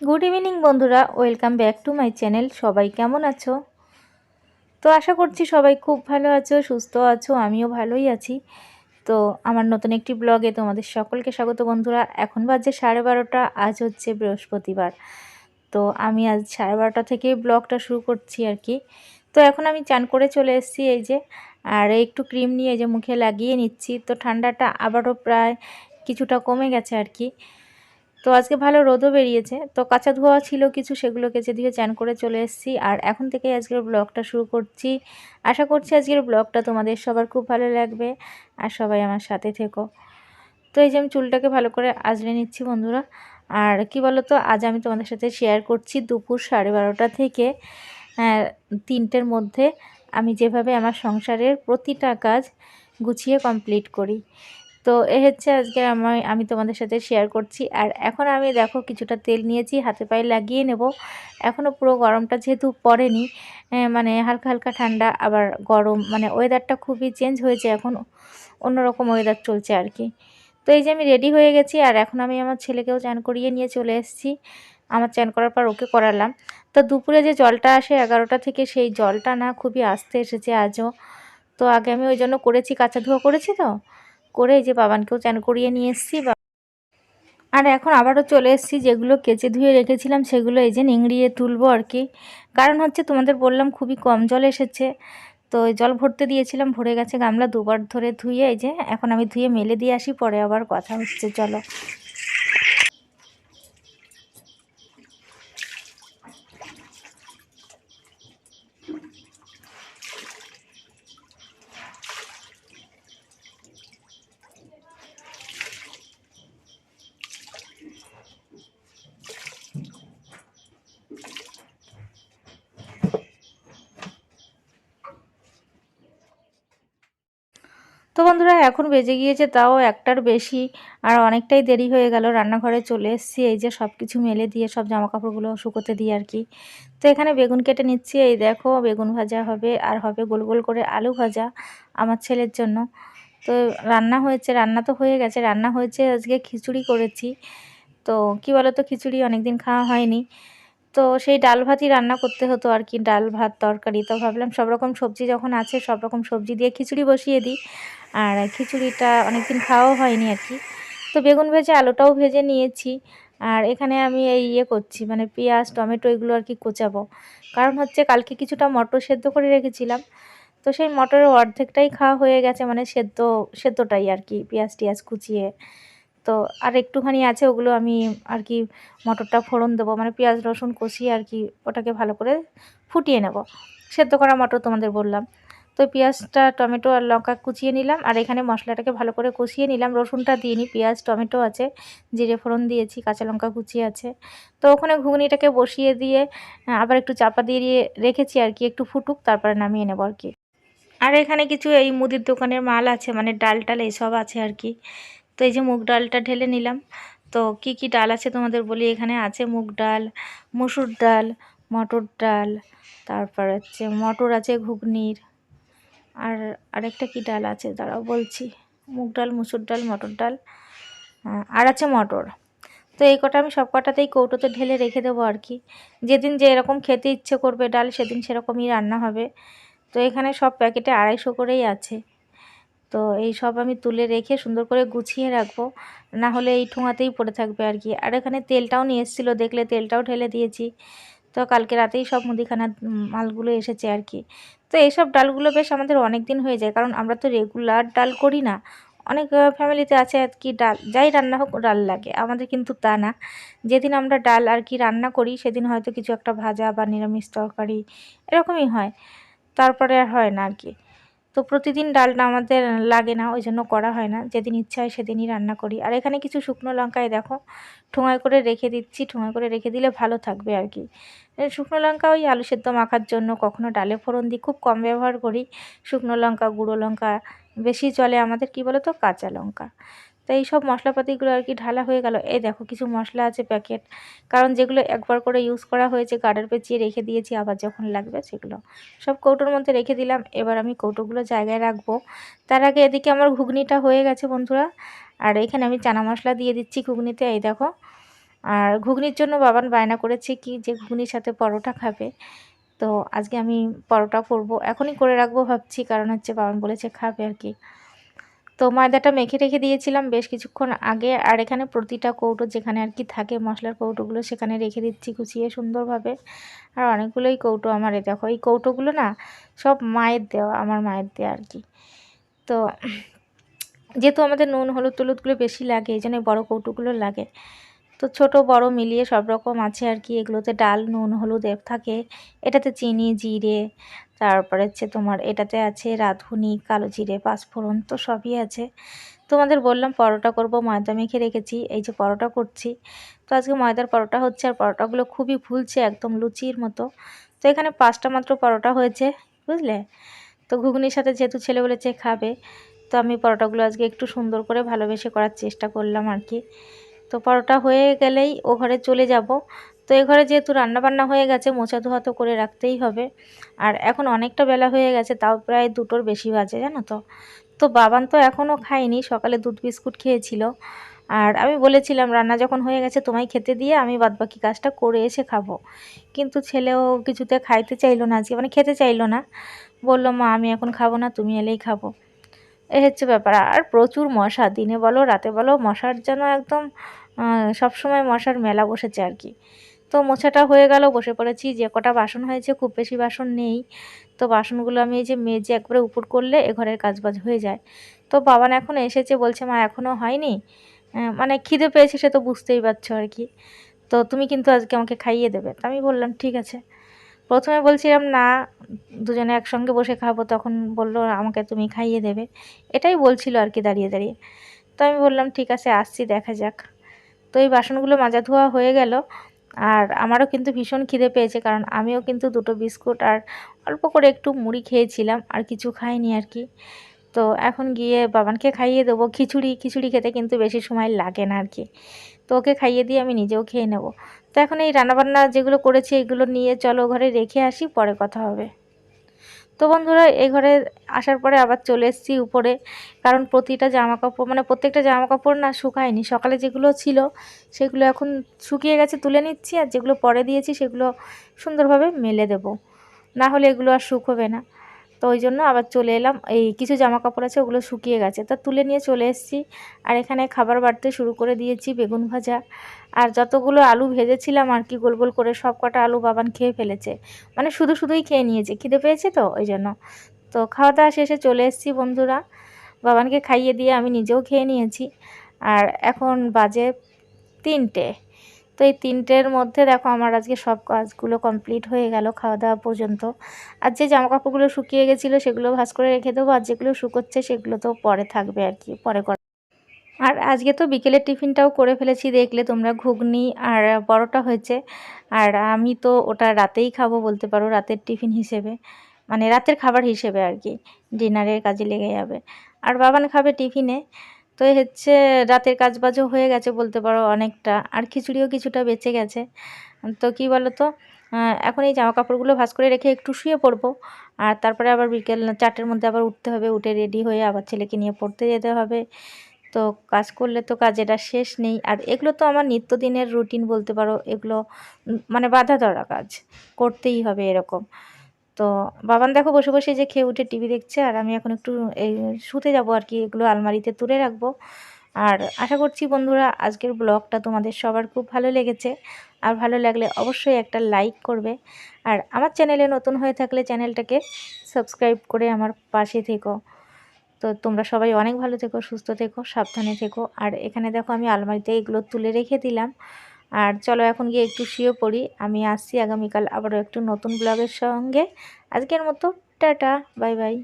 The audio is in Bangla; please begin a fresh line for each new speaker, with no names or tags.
গুড ইভিনিং বন্ধুরা। Welcome back to my channel সবাই কেমন আছো? তো আশা করছি সবাই খুব ভালো আছো, সুস্থ আছো, আমিও ভালোই আছি। তো আমার নতুন একটি ব্লগে তোমাদের সকলকে স্বাগত বন্ধুরা। এখন বাজে সাড়ে বারোটা, আজ হচ্ছে বৃহস্পতিবার। তো আমি আজ সাড়ে বারোটা থেকে ব্লগটা শুরু করছি আর কি। তো এখন আমি চান করে চলে এসেছি এই যে, আর একটু ক্রিম নিয়ে যে মুখে লাগিয়ে নিচ্ছি। তো ঠান্ডাটা আবারও প্রায় কিছুটা কমে গেছে আর কি। তো আজকে ভালো রোদও বেরিয়েছে। তো কাঁচা ধোয়া ছিল কিছু সেগুলো কেচে দিয়ে চ্যান করে চলে এসেছি। আর এখন থেকেই আজকের ব্লগটা শুরু করছি। আশা করছি আজকের ব্লগটা তোমাদের সবার খুব ভালো লাগবে। আর সবাই আমার সাথে থেকো। তো এই যে আমি চুলটাকে ভালো করে আজলে নিচ্ছি বন্ধুরা। আর কি বলো তো আজ আমি তোমাদের সাথে শেয়ার করছি দুপুর সাড়ে বারোটা থেকে তিনটের মধ্যে। আমি যেভাবে আমার সংসারের প্রতিটা কাজ গুছিয়ে কমপ্লিট করি। তো এ হচ্ছে আজকে আমি আমি তোমাদের সাথে শেয়ার করছি। আর এখন আমি দেখো কিছুটা তেল নিয়েছি, হাতে পায়ে লাগিয়ে নেব। এখনও পুরো গরমটা যেহেতু পড়েনি মানে হালকা হালকা ঠান্ডা, আবার গরম মানে ওয়েদারটা খুবই চেঞ্জ হয়েছে এখন, অন্যরকম ওয়েদার চলছে আর কি। তো এই যে আমি রেডি হয়ে গেছি, আর এখন আমি আমার ছেলেকেও চান করিয়ে নিয়ে চলে এসেছি। আমার চান করার পর ওকে করালাম। তো দুপুরে যে জলটা আসে এগারোটা থেকে, সেই জলটা না খুবই আসতে এসেছে আজও। তো আগে আমি ওই জন্য করেছি, কাঁচা ধোয়া করেছি তো? করে এই যে বাবানকেও চান করিয়ে নিয়ে এসেছি আর এখন আবারও চলে এসেছি, যেগুলো কেচে ধুয়ে রেখেছিলাম সেগুলো এই যে নিংড়িয়ে তুলবো আর কি। কারণ হচ্ছে তোমাদের বললাম খুবই কম জল এসেছে, তো জল ভরতে দিয়েছিলাম, ভরে গেছে গামলা দুবার ধরে ধুয়ে এই যে এখন আমি ধুয়ে মেলে দিয়ে আসি, পরে আবার কথা হচ্ছে, চলো। তো বন্ধুরা, এখন বেজে গিয়েছে, তাও একটার বেশি। আর অনেকটাই দেরি হয়ে গেল, রান্নাঘরে চলে এসেছি। এই যে সব কিছু মেলে দিয়ে, সব জামা কাপড়গুলো শুকোতে দিই আর কি। তো এখানে বেগুন কেটে নিচ্ছি। এই দেখো, বেগুন ভাজা হবে, আর হবে গোল গোল করে আলু ভাজা আমার ছেলের জন্য। তো রান্না হয়েছে, রান্না তো হয়ে গেছে, রান্না হয়েছে, আজকে খিচুড়ি করেছি। তো কি বলো তো খিচুড়ি অনেক দিন খাওয়া হয়নি। তো সেই ডাল ভাতই রান্না করতে হতো আর কি, ডাল ভাত, তরকারি। তো ভাবলাম সব রকম সবজি যখন আছে, সব রকম সবজি দিয়ে খিচুড়ি বসিয়ে দিই। আর খিচুড়িটা অনেকদিন খাওয়াও হয়নি আর কি। তো বেগুন ভেজে আলুটাও ভেজে নিয়েছি। আর এখানে আমি এই ইয়ে করছি মানে পেঁয়াজ, টমেটো এগুলো আর কি কোচাবো। কারণ হচ্ছে কালকে কিছুটা মটর সেদ্ধ করে রেখেছিলাম। তো সেই মটরের অর্ধেকটাই খাওয়া হয়ে গেছে মানে সেদ্ধ, সেদ্ধটাই আর কি, পেঁয়াজ টিয়াজ কুচিয়ে। তো আর একটুখানি আছে, ওগুলো আমি আর কি মটরটা ফোড়ন দেবো মানে পেঁয়াজ রসুন কষিয়ে আর কি ওটাকে ভালো করে ফুটিয়ে নেব। সেদ্ধ করা মটর তোমাদের বললাম। তো পেঁয়াজটা, টমেটো আর লঙ্কা কুচিয়ে নিলাম। আর এখানে মশলাটাকে ভালো করে কষিয়ে নিলাম। রসুনটা দিয়ে নিই পেঁয়াজ, টমেটো আছে, জিরে ফোড়ন দিয়েছি, কাঁচা লঙ্কা কুচিয়ে আছে। তো ওখানে ঘুগনিটাকে বসিয়ে দিয়ে আবার একটু চাপা দিয়ে রেখেছি আর কি, একটু ফুটুক, তারপরে নামিয়ে নেব আর কি। আর এখানে কিছু এই মুদির দোকানের মাল আছে মানে ডাল টাল এইসব আছে আর কি। তো এই যে মুগ ডালটা ঢেলে নিলাম। তো কি কি ডাল আছে তোমাদের বলি? এখানে আছে মুগ ডাল, মসুর ডাল, মটর ডাল, তারপর হচ্ছে মটর আছে, ঘুগনির আর আরেকটা কি ডাল আছে? দাঁড়াও বলছি। মুগ ডাল, মুসুর ডাল, মটর ডাল আর আছে মটর। তো এই কটা আমি সব কটাতেই কৌটোতে ঢেলে রেখে দেবো আর কি। যেদিন যে এরকম খেতে ইচ্ছে করবে ডাল, সেদিন সেরকমই রান্না হবে। তো এখানে সব প্যাকেটে আড়াইশো করেই আছে। তো এই সব আমি তুলে রেখে সুন্দর করে গুছিয়ে রাখব। না হলে এই ঠোঙাতেই পড়ে থাকবে আর কি। আর এখানে তেলটাও নিয়ে এসেছিল, দেখলে তেলটাও ঢেলে দিয়েছি। তো কালকে রাতেই সব মুদিখানার মালগুলো এসেছে আর কি। তো এইসব ডালগুলো বেশ আমাদের অনেক দিন হয়ে যায়, কারণ আমরা তো রেগুলার ডাল করি না। অনেক ফ্যামিলিতে আছে আর কি ডাল, যাই রান্না হোক ডাল লাগে, আমাদের কিন্তু তা না। যেদিন আমরা ডাল আর কি রান্না করি, সেদিন হয়তো কিছু একটা ভাজা বা নিরামিষ তরকারি, এরকমই হয়। তারপরে আর হয় না আর কি। তো প্রতিদিন ডালটা আমাদের লাগে না ওই জন্য করা হয় না। যেদিন ইচ্ছা হয় সেদিনই রান্না করি। আর এখানে কিছু শুকনো লঙ্কায় দেখো, ঠোঙায় করে রেখে দিচ্ছি, ঠোঙায় করে রেখে দিলে ভালো থাকবে আর কি। শুকনো লঙ্কা ওই আলু সেদ্ধ মাখার জন্য কখনো ডালে ফোড়ন দিই খুব কম ব্যবহার করি। শুকনো লঙ্কা, গুঁড়ো লঙ্কা, বেশি চলে আমাদের কি বলো তো কাঁচা লঙ্কা। তো এই সব মশলাপাতিগুলো আর কি ঢালা হয়ে গেল। এই দেখো কিছু মশলা আছে প্যাকেট কারণ যেগুলো একবার করে ইউজ করা হয়েছে গার্ডার পেঁচিয়ে রেখে দিয়েছি, আবার যখন লাগবে সেগুলো। সব কৌটোর মধ্যে রেখে দিলাম। এবার আমি কৌটোগুলো জায়গায় রাখব। তার আগে এদিকে আমার ঘুগনিটা হয়ে গেছে বন্ধুরা। আর এখানে আমি চানা মশলা দিয়ে দিচ্ছি ঘুগনিতে, এই দেখো। আর ঘুগনির জন্য বাবান বায়না করেছে কি যে ঘুগনির সাথে পরোটা খাবে। তো আজকে আমি পরোটা করব। এখনই করে রাখব ভাবছি, কারণ হচ্ছে বাবান বলেছে খাবে আর কি। তো ময়দাটা মেখে রেখে দিয়েছিলাম বেশ কিছুক্ষণ আগে। আর এখানে প্রতিটা কৌটো যেখানে আর কি থাকে, মশলার কৌটোগুলো সেখানে রেখে দিচ্ছি গুছিয়ে সুন্দরভাবে। আর অনেকগুলোই কৌটো আমার এ দেখো, এই কৌটোগুলো না সব মায়ের দেওয়া, আমার মায়ের দেওয়া আর কি। তো যেহেতু আমাদের নুন, হলুদ, টলুদগুলো বেশি লাগে, এই জন্য বড়ো কৌটোগুলো লাগে। তো ছোট, বড় মিলিয়ে সব রকম আছে আর কি। এগুলোতে ডাল, নুন, হলুদ থাকে। এটাতে চিনি, জিরে, তারপরে হচ্ছে তোমার এটাতে আছে রাঁধুনি, কালো জিরে, পাঁচফোড়ন, তো সবই আছে। তোমাদের বললাম পরোটা করব, ময়দা মেখে রেখেছি, এই যে পরোটা করছি। তো আজকে ময়দার পরোটা হচ্ছে আর পরোটাগুলো খুবই ফুলছে, একদম লুচির মতো। তো এখানে পাঁচটা মাত্র পরোটা হয়েছে, বুঝলে? তো ঘুগনির সাথে যেহেতু ছেলে বলেছে খাবে, তো আমি পরোটাগুলো আজকে একটু সুন্দর করে ভালোবেসে করার চেষ্টা করলাম আর কি। তো পরোটা হয়ে গেলেই ও ঘরে চলে যাব। তো এ ঘরে যেহেতু রান্নাবান্না হয়ে গেছে, মোছা ধোয়া তো করে রাখতেই হবে। আর এখন অনেকটা বেলা হয়ে গেছে, তাও প্রায় দুটোর বেশি বাজে, জানো তো। তো বাবান তো এখনও খায়নি, সকালে দুধ বিস্কুট খেয়েছিল। আর আমি বলেছিলাম, রান্না যখন হয়ে গেছে তোমায় খেতে দিয়ে আমি বাদবাকি কাজটা করে এসে খাব। কিন্তু ছেলেও কিছুতে খাইতে চাইলো না, আজকে মানে খেতে চাইলো না। বলল, মা, আমি এখন খাব না, তুমি এলেই খাব। এ হচ্ছে ব্যাপার। আর প্রচুর মশা, দিনে বলো, রাতে বলো, মশার যেন একদম সবসময় মশার মেলা বসেছে আর কি। তো মোছাটা হয়ে গেল, বসে পড়েছি। যে কটা বাসন হয়েছে, খুব বেশি বাসন নেই। তো বাসনগুলো আমি এই যে মেজে একবারে উপর করলে এ ঘরের কাজবাজ হয়ে যায়। তো বাবান এখন এসেছে, বলছে, মা এখনও হয়নি? মানে খিদে পেয়েছে, সে তো বুঝতেই পারছ আর কি। তো তুমি কিন্তু আজকে আমাকে খাইয়ে দেবে। তো আমি বললাম, ঠিক আছে। প্রথমে বলছিলাম, না, দুজনে একসঙ্গে বসে খাব। তখন বলল, আমাকে তুমি খাইয়ে দেবে। এটাই বলছিল আর কি দাঁড়িয়ে দাঁড়িয়ে। তো আমি বললাম, ঠিক আছে, আসছি, দেখা যাক। তো এই বাসনগুলো মাজা ধোয়া হয়ে গেল। আর আমারও কিন্তু ভীষণ খিদে পেয়েছে, কারণ আমিও কিন্তু দুটো বিস্কুট আর অল্প করে একটু মুড়ি খেয়েছিলাম, আর কিছু খাইনি আর কি। তো এখন গিয়ে বাবানকে খাইয়ে দেবো। খিচুড়ি খিচুড়ি খেতে কিন্তু বেশি সময় লাগে না আর কি। তো ওকে খাইয়ে দিয়ে আমি নিজেও খেয়ে নেব। তো এখন এই রান্নাবান্না যেগুলো করেছি এগুলো নিয়ে চলো ঘরে রেখে আসি, পরে কথা হবে। তো বন্ধুরা এই ঘরে আসার পরে আবার চলে এসেছি উপরে, কারণ প্রতিটা জামা কাপড় মানে প্রত্যেকটা জামা কাপড় না শুকায়নি। সকালে যেগুলো ছিল সেগুলো এখন শুকিয়ে গেছে, তুলে নিচ্ছি, আর যেগুলো পরে দিয়েছি সেগুলো সুন্দরভাবে মেলে দেব। না হলে এগুলো আর শুকোবে না। তো ওই জন্য আবার চলে এলাম। এই কিছু জামা কাপড় আছে, ওগুলো শুকিয়ে গেছে। তা তুলে নিয়ে চলে এসেছি। আর এখানে খাবার বাড়তে শুরু করে দিয়েছি বেগুন ভাজা। আর যতগুলো আলু ভেজেছিলাম আর কি গোল গোল করে সব কটা আলু বাবান খেয়ে ফেলেছে। মানে শুধু শুধুই খেয়ে নিয়েছে। খিদে পেয়েছে তো ওই জন্য। তো খাওয়া দাওয়া শেষে চলে এসেছি বন্ধুরা। বাবানকে খাইয়ে দিয়ে আমি নিজেও খেয়ে নিয়েছি। আর এখন বাজে তিনটে। তো এই তিনটের মধ্যে দেখো আমার আজকে সব কাজগুলো কমপ্লিট হয়ে গেল খাওয়া দাওয়া পর্যন্ত। আর যে জামা কাপড়গুলো শুকিয়ে গেছিল সেগুলো ভাজ করে রেখে দেবো, আর যেগুলো শুকোচ্ছে সেগুলো তো পরে থাকবে আর কি, পরে করা। আর আজকে তো বিকেলের টিফিনটাও করে ফেলেছি, দেখলে তোমরা ঘুগনি আর পরোটা হয়েছে। আর আমি তো ওটা রাতেই খাব বলতে পারো, রাতের টিফিন হিসেবে মানে রাতের খাবার হিসেবে আর কি, ডিনারের কাজে লেগে যাবে। আর বাবান খাবে টিফিনে তো হচ্ছে রাতের কাজ বাজও হয়ে গেছে বলতে পারো অনেকটা। আর খিচুড়িও কিছুটা বেঁচে গেছে। তো কি বলো তো এখন এই জামা কাপড়গুলো ভাজ করে রেখে একটু শুয়ে পড়ব। আর তারপরে আবার বিকেল চারটের মধ্যে আবার উঠতে হবে, উঠে রেডি হয়ে আবার ছেলেকে নিয়ে পড়তে যেতে হবে। তো কাজ করলে তো কাজ এটা শেষ নেই। আর এগুলো তো আমার নিত্যদিনের রুটিন বলতে পারো। এগুলো মানে বাধা ধরা কাজ। করতেই হবে এরকম। তো বাবান দেখো বসে বসে যে খেয়ে উঠে টিভি দেখছে, আর আমি এখন একটু এই শুতে যাব আর কি, এগুলো আলমারিতে তুলে রাখব। আর আশা করছি বন্ধুরা আজকের ব্লগটা তোমাদের সবার খুব ভালো লেগেছে। আর ভালো লাগলে অবশ্যই একটা লাইক করবে। আর আমার চ্যানেলে নতুন হয়ে থাকলে চ্যানেলটাকে সাবস্ক্রাইব করে আমার পাশে থেকো। তো তোমরা সবাই অনেক ভালো থেকো, সুস্থ থেকো, সাবধানে থেকো। আর এখানে দেখো আমি আলমারিতে এগুলো তুলে রেখে দিলাম। আর চলো এখন গিয়ে একটু শুয়ে পড়ি। আমি আসছি, আগামীকাল আবারও একটু নতুন ব্লগের সঙ্গে। আজকের মতো, টাটা, বাই বাই।